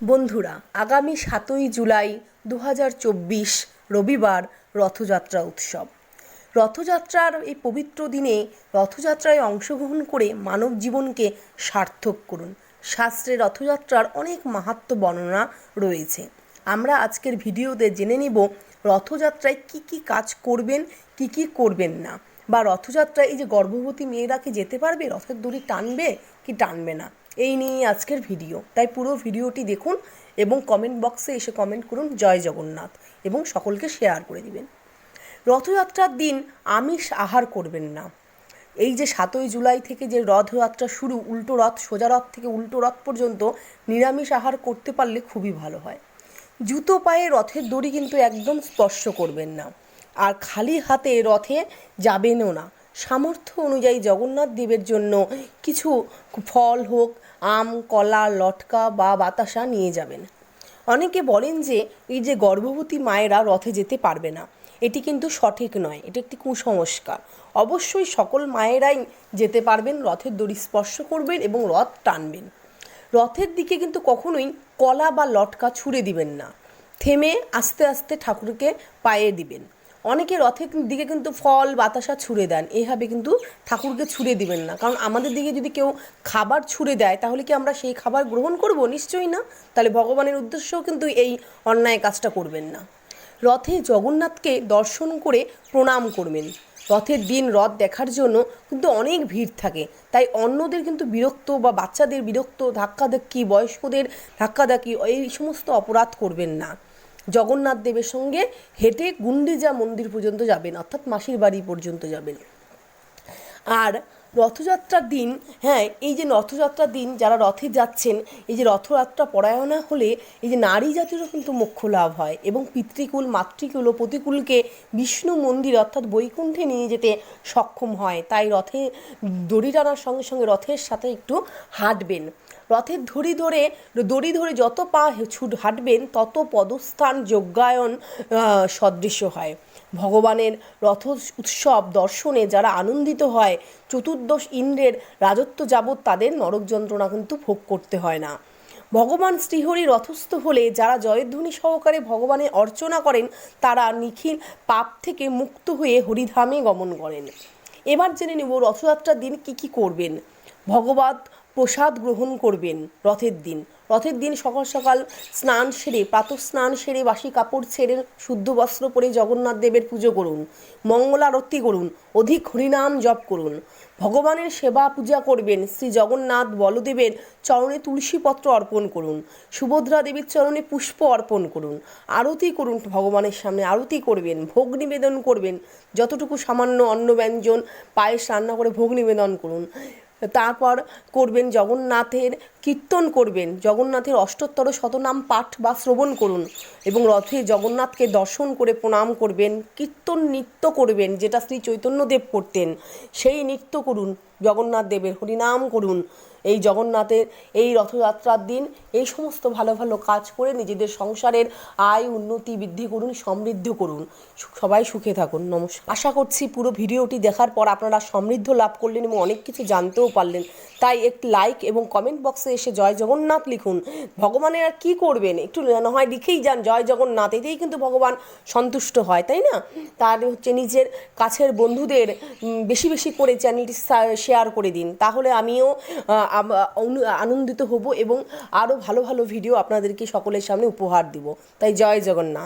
বন্ধুরা, আগামী সাতই জুলাই দু হাজার চব্বিশ রবিবার রথযাত্রা উৎসব। রথযাত্রার এই পবিত্র দিনে রথযাত্রায় অংশগ্রহণ করে মানব জীবনকে সার্থক করুন। শাস্ত্রে রথযাত্রার অনেক মাহাত্ম্য বর্ণনা রয়েছে। আমরা আজকের ভিডিওতে জেনে নিব রথযাত্রায় কি কি কাজ করবেন, কি কি করবেন না। বা রথযাত্রায় এই যে গর্ভবতী মেয়েরা কি যেতে পারবে? রথের দড়ি টানবে কি টানবে না? এই নিয়ে আজকের ভিডিও। তাই পুরো ভিডিওটি দেখুন এবং কমেন্ট বক্সে এসে কমেন্ট করুন জয় জগন্নাথ এবং সকলকে শেয়ার করে দিবেন। রথযাত্রার দিন আমিষ আহার করবেন না। এই যে সাতই জুলাই থেকে যে রথযাত্রা শুরু, উল্টো রথ, সোজা রথ থেকে উল্টো রথ পর্যন্ত নিরামিষ আহার করতে পারলে খুবই ভালো হয়। জুতো পায়ে রথের দড়ি কিন্তু একদম স্পর্শ করবেন না। আর খালি হাতে রথে যাবেনও না। সামর্থ্য অনুযায়ী জগন্নাথ দেবের জন্য কিছু ফল হোক, আম, কলা, লটকা বা বাতাসা নিয়ে যাবেন। অনেকে বলেন যে, এই যে গর্ভবতী মায়েরা রথে যেতে পারবে না, এটি কিন্তু সঠিক নয়, এটি একটি কুসংস্কার। অবশ্যই সকল মায়েরাই যেতে পারবেন, রথের দড়ি স্পর্শ করবেন এবং রথ টানবেন। রথের দিকে কিন্তু কখনোই কলা বা লটকা ছুঁড়ে দিবেন না, থেমে আস্তে আস্তে ঠাকুরকে পায়ে দিবেন। অনেকে রথের দিকে কিন্তু ফল, বাতাসা ছুঁড়ে দেন। এইভাবে কিন্তু ঠাকুরকে ছুঁড়ে দিবেন না। কারণ আমাদের দিকে যদি কেউ খাবার ছুঁড়ে দেয়, তাহলে কি আমরা সেই খাবার গ্রহণ করব? নিশ্চয়ই না। তাহলে ভগবানের উদ্দেশ্যও কিন্তু এই অন্যায় কাজটা করবেন না। রথে জগন্নাথকে দর্শন করে প্রণাম করবেন। রথের দিন রথ দেখার জন্য কিন্তু অনেক ভিড় থাকে। তাই অন্যদের কিন্তু বিরক্ত বা বাচ্চাদের বিরক্ত, ধাক্কাধাক্কি, বয়স্কদের ধাক্কাধাক্কি, এই সমস্ত অপরাধ করবেন না। জগন্নাথ দেবের সঙ্গে হেঁটে গুন্ডিজা মন্দির পর্যন্ত যাবেন, অর্থাৎ মাসির বাড়ি পর্যন্ত যাবেন। আর রথযাত্রার দিন হ্যাঁ এই যে রথযাত্রার দিন যারা রথে যাচ্ছেন, এই যে রথযাত্রা পরায়ণা হলে এই যে নারী জাতিরও কিন্তু মোক্ষ লাভ হয় এবং পিতৃকুল, মাতৃকুল ও প্রতিকুলকে বিষ্ণু মন্দির, অর্থাৎ বৈকুণ্ঠে নিয়ে যেতে সক্ষম হয়। তাই রথে দড়ি টানার সঙ্গে সঙ্গে রথের সাথে একটু হাঁটবেন। রথের ধরি ধরে দড়ি ধরে যত পা ছুট হাঁটবেন তত পদস্থান আহ, সদৃশ্য হয়। ভগবানের রথ উৎসব দর্শনে যারা আনন্দিত হয় চতুর্দশ ইন্দ্রের রাজত্ব যাবৎ তাদের নরক যন্ত্রণা কিন্তু ভোগ করতে হয় না। ভগবান শ্রীহরি রথস্থ হলে যারা জয়ধ্বনি সহকারে ভগবানের অর্চনা করেন তারা নিখিল পাপ থেকে মুক্ত হয়ে হরিধামে গমন করেন। এবার জেনে নেব রথযাত্রার দিন কি কি করবেন। ভগবত প্রসাদ গ্রহণ করবেন রথের দিন। রথের দিন সকাল সকাল স্নান সেরে, প্রাতঃ স্নান সেরে বাসি কাপড় ছেড়ে শুদ্ধ বস্ত্র পরে জগন্নাথ দেবের পুজো করুন মঙ্গলারতি করুন, অধিক হরিনাম জপ করুন। ভগবানের সেবা পূজা করবেন শ্রী জগন্নাথ বলদেবের চরণে তুলসীপত্র অর্পণ করুন, সুভদ্রা দেবীর চরণে পুষ্প অর্পণ করুন। আরতি করুন, ভগবানের সামনে আরতি করবেন, ভোগ নিবেদন করবেন, যতটুকু সামান্য অন্ন ব্যঞ্জন, পায়েস রান্না করে ভোগ নিবেদন করুন। তারপর করবেন জগন্নাথের কীর্তন করবেন। জগন্নাথের অষ্টোত্তর শতনাম পাঠ বা শ্রবণ করুন এবং রথে জগন্নাথকে দর্শন করে প্রণাম করবেন, কীর্তন নৃত্য করবেন যেটা শ্রী চৈতন্যদেব করতেন। সেই নৃত্য করুন, জগন্নাথ দেবের হরিনাম করুন। এই জগন্নাথের এই রথযাত্রার দিন এই সমস্ত ভালো ভালো কাজ করে নিজেদের সংসারের আয় উন্নতি বৃদ্ধি করুন, সমৃদ্ধ করুন। সবাই সুখে থাকুন। নমস্কার। আশা করছি পুরো ভিডিওটি দেখার পর আপনারা সমৃদ্ধ লাভ করলেন এবং অনেক কিছু জানতেও পারলেন। তাই একটি লাইক এবং কমেন্ট বক্সে এসে জয় জগন্নাথ লিখুন। ভগবানের আর কী করবেন? একটু না হয় লিখেই যান, জয় জগন্নাথ। এতেই কিন্তু ভগবান সন্তুষ্ট হয়, তাই না? তার হচ্ছে নিজের কাছের বন্ধুদের বেশি বেশি করে চ্যানেলটি শেয়ার করে দিন। তাহলে আমিও আনন্দিত হব এবং আরও ভালো ভালো ভিডিও আপনাদেরকে সকলের সামনে উপহার দিব। তাই জয় জগন্নাথ।